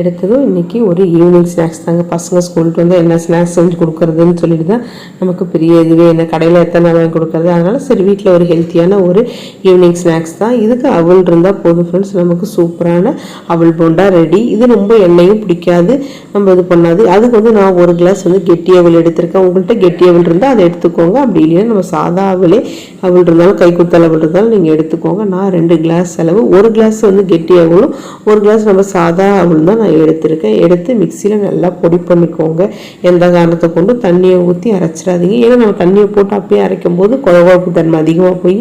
எடுத்ததும் இன்றைக்கி ஒரு ஈவினிங் ஸ்நாக்ஸ் தாங்க. பசங்க ஸ்கூலுக்கு வந்து என்ன ஸ்நாக்ஸ் செஞ்சு கொடுக்குறதுன்னு சொல்லிட்டு தான் நமக்கு பெரிய இதுவே என்ன கடையில் எத்தனை வாங்கி கொடுக்குறது. அதனால் சரி வீட்டில் ஒரு ஹெல்த்தியான ஒரு ஈவினிங் ஸ்நாக்ஸ் தான். இதுக்கு அவள் இருந்தால் போதும் ஃப்ரெண்ட்ஸ் நமக்கு சூப்பரான அவள் போண்டா ரெடி இது ரொம்ப எண்ணெயும் பிடிக்காது. நம்ம இது பண்ணாது. அதுக்கு வந்து நான் ஒரு கிளாஸ் வந்து கெட்டி அவல் எடுத்திருக்கேன். உங்கள்கிட்ட கெட்டி அவள் இருந்தால் அதை எடுத்துக்கோங்க. அப்படி இல்லைன்னா நம்ம சாதா அவளே அவள் இருந்தாலும் கைக்குத்தல் அவள் இருந்தாலும் நீங்கள் எடுத்துக்கோங்க. நான் ரெண்டு கிளாஸ் அளவு. ஒரு கிளாஸ் வந்து கெட்டி அவளும் ஒரு கிளாஸ் நம்ம சாதா அவள் தான் நான் எடுத்திருக்கேன். எடுத்து மிக்சியில் நல்லா பொடி பண்ணிக்கோங்க. எந்த காரணத்தை கொண்டு தண்ணியை ஊற்றி அரைச்சிடாதீங்க. ஏன்னா நம்ம தண்ணியை போட்டு அப்படியே அரைக்கும் போது குழகுழப்பு தன்மை அதிகமாக போய்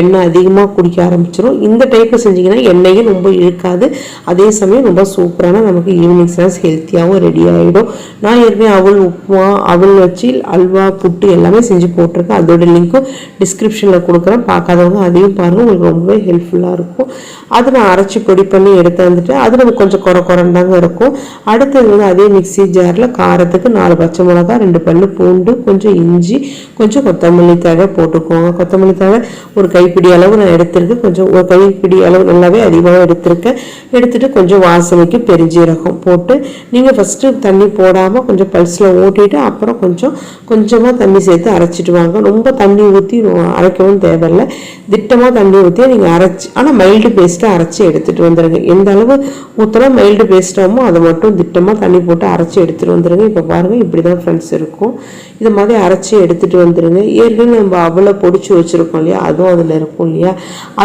எண்ணெய் அதிகமாக குடிக்க ஆரம்பிச்சிடும் இந்த டைப்பு செஞ்சிங்கன்னா எண்ணெயும் ரொம்ப இழுக்காது. அதே சமயம் ரொம்ப சூப்பரான நமக்கு ஈவினிங் ஸ்நாக்ஸ் ஹெல்த்தியாகவும் ரெடி ஆகிடும் நான் ஏற்கனவே அவள் உப்புமா அவள் வச்சு அல்வா புட்டு எல்லாமே செஞ்சு போட்டிருக்கேன். அதோட லிங்க்கும் டிஸ்கிரிப்ஷனில் கொடுக்குறேன். பார்க்காதவங்க அதையும் பாருங்கள் உங்களுக்கு ரொம்பவே ஹெல்ப்ஃபுல்லாக இருக்கும். அதை நான் அரைச்சி பொடி பண்ணி எடுத்து வந்துட்டு அது நம்ம கொஞ்சம் குறை குறைன்னு மடங்கு இருக்கும். அடுத்தது வந்து அதே மிக்ஸி ஜாரில் காரத்துக்கு நாலு பச்சை மிளகா ரெண்டு பல் பூண்டு கொஞ்சம் இஞ்சி கொஞ்சம் கொத்தமல்லி தழை போட்டுக்கோங்க. கொத்தமல்லி தழை ஒரு கைப்பிடி அளவு நான் எடுத்திருக்கேன் கொஞ்சம் ஒரு கைப்பிடி அளவு நல்லாவே அதிகமாக எடுத்திருக்கேன். எடுத்துட்டு கொஞ்சம் வாசனைக்கு பெருஞ்சீரகம் போட்டு நீங்கள் ஃபஸ்ட்டு தண்ணி போடாமல் கொஞ்சம் பல்ஸில் ஓட்டிட்டு அப்புறம் கொஞ்சம் கொஞ்சமாக தண்ணி சேர்த்து அரைச்சிட்டு வாங்க. ரொம்ப தண்ணி ஊற்றி அரைக்கவும் தேவையில்லை. திட்டமாக தண்ணி ஊற்றி நீங்கள் அரைச்சி ஆனால் மைல்டு பேஸ்ட்டாக அரைச்சி எடுத்துகிட்டு வந்துடுங்க எந்த அளவு ஊற்றினா மைல்டு பேஸ்ட்டாமோ அதை மட்டும் திட்டமாக தண்ணி போட்டு அரைச்சி எடுத்துகிட்டு வந்துடுங்க இப்போ பாருங்கள் இப்படி தான் ஃப்ரெண்ட்ஸ் இருக்கும். இது மாதிரி அரைச்சி எடுத்துகிட்டு வந்துடுங்க ஏற்கனவே நம்ம அவ்வளோ பொடிச்சு வச்சுருக்கோம் இல்லையா? அதுவும் அதில் இருக்கும் இல்லையா?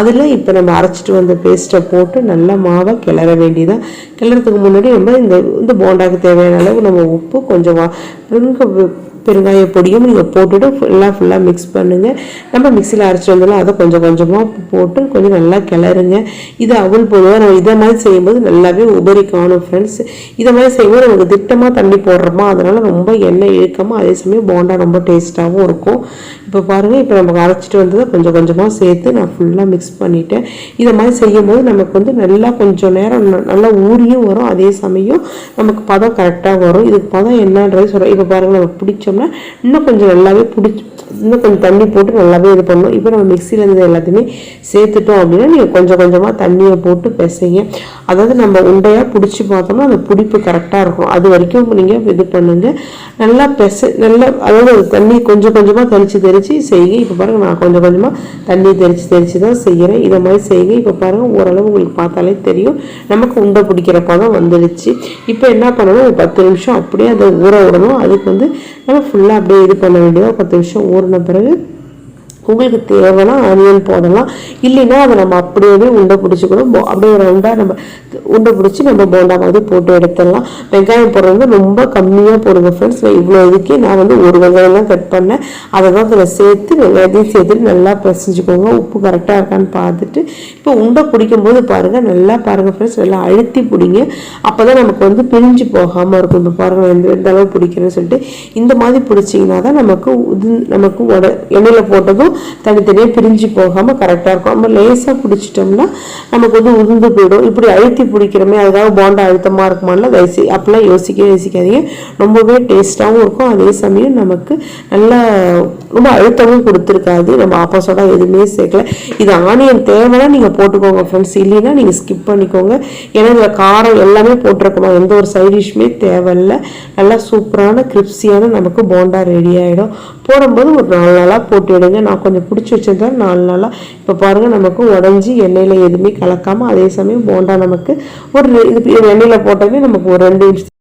அதில் இப்போ நம்ம அரைச்சிட்டு வந்த பேஸ்ட்டை போட்டு நல்லா மாவை கிளற வேண்டியதான் கிளறதுக்கு முன்னாடி நம்ம இந்த இந்த போண்டாக்கு தேவையான அளவு நம்ம உப்பு கொஞ்சம் பெருங்காய பொடியும் நீங்கள் போட்டுட்டு ஃபுல்லாக ஃபுல்லாக மிக்ஸ் பண்ணுங்கள் நம்ம மிக்சியில் அரைச்சி வந்தாலும் அதை கொஞ்சம் கொஞ்சமாக போட்டு கொஞ்சம் நல்லா கிளறுங்க. இது அவள் பொதுவாக நம்ம இதை மாதிரி செய்யும்போது நல்லாவே உபரி காணும் ஃப்ரெண்ட்ஸ் இதை மாதிரி செய்யும்போது நமக்கு திட்டமாக தண்ணி போடுறோமா? அதனால் ரொம்ப எண்ணெய் இழுக்காமல் அதே சமயம் போண்டா ரொம்ப டேஸ்ட்டாகவும் இருக்கும். இப்போ பாருங்கள் இப்போ நம்ம அரைச்சிட்டு வந்ததை கொஞ்சம் கொஞ்சமாக சேர்த்து நான் ஃபுல்லாக மிக்ஸ் பண்ணிட்டேன். இதை மாதிரி செய்யும்போது நமக்கு வந்து நல்லா கொஞ்சம் நேரம் நல்லா ஊறியும் வரும். அதே சமயம் நமக்கு பதம் கரெக்டாக வரும். இதுக்கு பதம் என்னன்றது சொல்கிறோம் இப்போ பாருங்கள் நம்ம பிடிச்சோம்னா இன்னும் கொஞ்சம் நல்லாவே பிடிச்சி இன்னும் கொஞ்சம் தண்ணி போட்டு நல்லாவே இது பண்ணணும். இப்போ நம்ம மிக்சியில் இருந்து எல்லாத்தையுமே சேர்த்துட்டோம் அப்படின்னா நீங்கள் கொஞ்சம் கொஞ்சமாக தண்ணியை போட்டு பிசைங்க. அதாவது நம்ம உண்டையாக பிடிச்சி பார்த்தோம்னா அந்த பிடிப்பு கரெக்டாக இருக்கும். அது வரைக்கும் நீங்கள் இது பண்ணுங்கள் நல்லா பெச நல்லா அதாவது தண்ணி கொஞ்சம் கொஞ்சமாக தெளித்து தெளித்து செய்யுங்க. இப்போ பாருங்கள் நான் கொஞ்சம் கொஞ்சமாக தண்ணி தெளித்து தெளித்து தான் செய்கிறேன் இதை மாதிரி செய்யுங்க. இப்போ பாருங்கள் ஓரளவு உங்களுக்கு பார்த்தாலே தெரியும். நமக்கு உண்டை பிடிக்கிற பதம் வந்துடுச்சு. இப்போ என்ன பண்ணணும்? ஒரு பத்து நிமிஷம் அப்படியே அதை ஊற விடணும். அதுக்கு வந்து நம்ம ஃபுல்லாக அப்படியே இது பண்ண வேண்டியதாக பத்து நிமிஷம் ஊறின பிறகு உங்களுக்கு தேவைன்னா ஆனியன் போடலாம். இல்லைன்னா அதை நம்ம அப்படியே உண்டை பிடிச்சிக்கணும். அப்படியே ரெண்டாக நம்ம உண்டை பிடிச்சி நம்ம போண்டா மாதிரி போட்டு எடுத்துடலாம். வெங்காயம் போடுறது ரொம்ப கம்மியாக போடுங்க ஃப்ரெண்ட்ஸ் இவ்வளோ இதுக்கே நான் வந்து ஒரு வெங்காயம் தான் கட் பண்ணேன். அதை தான் அதில் சேர்த்து வெங்காயத்தையும் சேர்த்துட்டு நல்லா பிசைஞ்சுக்கோங்க. உப்பு கரெக்டாக இருக்கான்னு பார்த்துட்டு இப்போ உண்டை பிடிக்கும் போது பாருங்கள் நல்லா பாருங்கள் ஃப்ரெண்ட்ஸ் நல்லா அழுத்தி பிடிங்க. அப்போ தான் நமக்கு வந்து பிரிஞ்சு போகாமல் இருக்கும். இப்போ பாருங்கள் எந்த எந்த அளவு பிடிக்கிறேன்னு சொல்லிட்டு இந்த மாதிரி பிடிச்சிங்கன்னா தான் நமக்கு இது நமக்கு உட எண்ணெயில் போட்டதும் தனித்தனியாக பிரிஞ்சு போகாமல் கரெக்டாக இருக்கும். நம்ம லேசாக பிடிச்சிட்டோம்னா நமக்கு வந்து உதிர்ந்து போயிடும். இப்படி அழுத்தி பிடிக்கிறோமே அதுக்காக போண்டா அழுத்தமாக இருக்குமானா தயசி அப்படிலாம் யோசிக்க யோசிக்காதீங்க. ரொம்பவே டேஸ்ட்டாகவும் இருக்கும். அதே சமயம் நமக்கு நல்லா ரொம்ப அழுத்தமும் கொடுத்துருக்காது. நம்ம ஆப்போசோட எதுவுமே சேர்க்கல. இது ஆனியன் தேவைன்னா நீங்கள் போட்டுக்கோங்க ஃப்ரெண்ட்ஸ் இல்லைன்னா நீங்கள் ஸ்கிப் பண்ணிக்கோங்க. ஏன்னா இதில் காரம் எல்லாமே போட்டிருக்கணும் எந்த ஒரு சைட் டிஷ்ஷுமே தேவையில்லை. நல்லா சூப்பரான கிரிப்ஸியான நமக்கு போண்டா ரெடி ஆகிடும் போடும்போது ஒரு நாலு நாளாக போட்டு விடுங்க நான் கொஞ்சம் பிடிச்சி வச்சிருந்தா நாலு நாளாக இப்போ பாருங்கள் நமக்கு உடஞ்சி எண்ணெயில் எதுவுமே கலக்காமல் அதே சமயம் போண்டா நமக்கு ஒரு இது எண்ணெயில் போட்டவே நமக்கு ஒரு ரெண்டு நிமிஷம்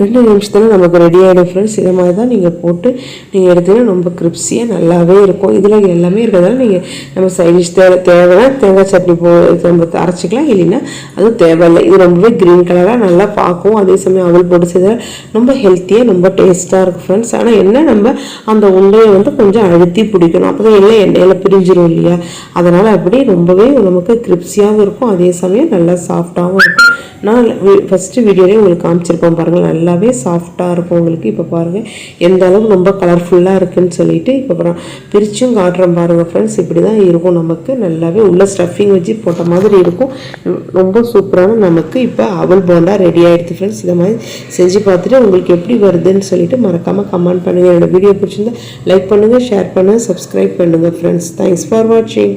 ரெண்டு நிமிஷத்தில் நமக்கு ரெடி ஆகிடும் ஃப்ரெண்ட்ஸ் இதை மாதிரி தான் நீங்கள் போட்டு நீங்கள் எடுத்தீங்கன்னா ரொம்ப கிரிப்ஸியாக நல்லாவே இருக்கும். இதில் எல்லாமே இருக்கிறதால நீங்கள் நம்ம சைடிஷ் தேவை தேவைன்னா தேங்காய் சட்னி போ நம்ம அரைச்சிக்கலாம். இல்லைன்னா அதுவும் தேவையில்லை. இது ரொம்பவே க்ரீன் கலராக நல்லா பார்க்கும் அதே சமயம் அவள் போட்டு செய்தால் ரொம்ப ஹெல்த்தியாக ரொம்ப டேஸ்ட்டாக இருக்கும் ஃப்ரெண்ட்ஸ் ஆனால் என்ன நம்ம அந்த உண்டையை வந்து கொஞ்சம் அழுத்தி பிடிக்கணும். அப்போ தான் எல்லாம் எண்ணெயில் பிரிஞ்சிடும் இல்லையா? அதனால் அப்படி ரொம்பவே நமக்கு கிரிப்ஸியாகவும் இருக்கும் அதே சமயம் நல்லா சாஃப்டாகவும் இருக்கும். நான் ஃபஸ்ட்டு வீடியோலேயே உங்களுக்கு காமிச்சிருப்போம் பாருங்கள் நல்லாவே சாஃப்டாக இருக்கும் உங்களுக்கு. இப்போ பாருங்கள் எந்த அளவுக்கு ரொம்ப கலர்ஃபுல்லாக இருக்குதுன்னு சொல்லிட்டு இப்போ அப்புறம் பிரிச்சும் காட்டுறோம் பாருங்கள் ஃப்ரெண்ட்ஸ் இப்படி தான் இருக்கும் நமக்கு. நல்லாவே உள்ள ஸ்டஃபிங் வச்சு போட்ட மாதிரி இருக்கும். ரொம்ப சூப்பரான நமக்கு இப்போ அவல் போண்டா ரெடி ஆகிடுது ஃப்ரெண்ட்ஸ் இதை மாதிரி செஞ்சு பார்த்துட்டு உங்களுக்கு எப்படி வருதுன்னு சொல்லிட்டு மறக்காமல் கமெண்ட் பண்ணுங்கள் என்னோடய வீடியோ பிடிச்சிருந்தா லைக் பண்ணுங்கள் ஷேர் பண்ணுங்கள் சப்ஸ்கிரைப் பண்ணுங்கள் ஃப்ரெண்ட்ஸ் தேங்க்ஸ் ஃபார் வாட்சிங்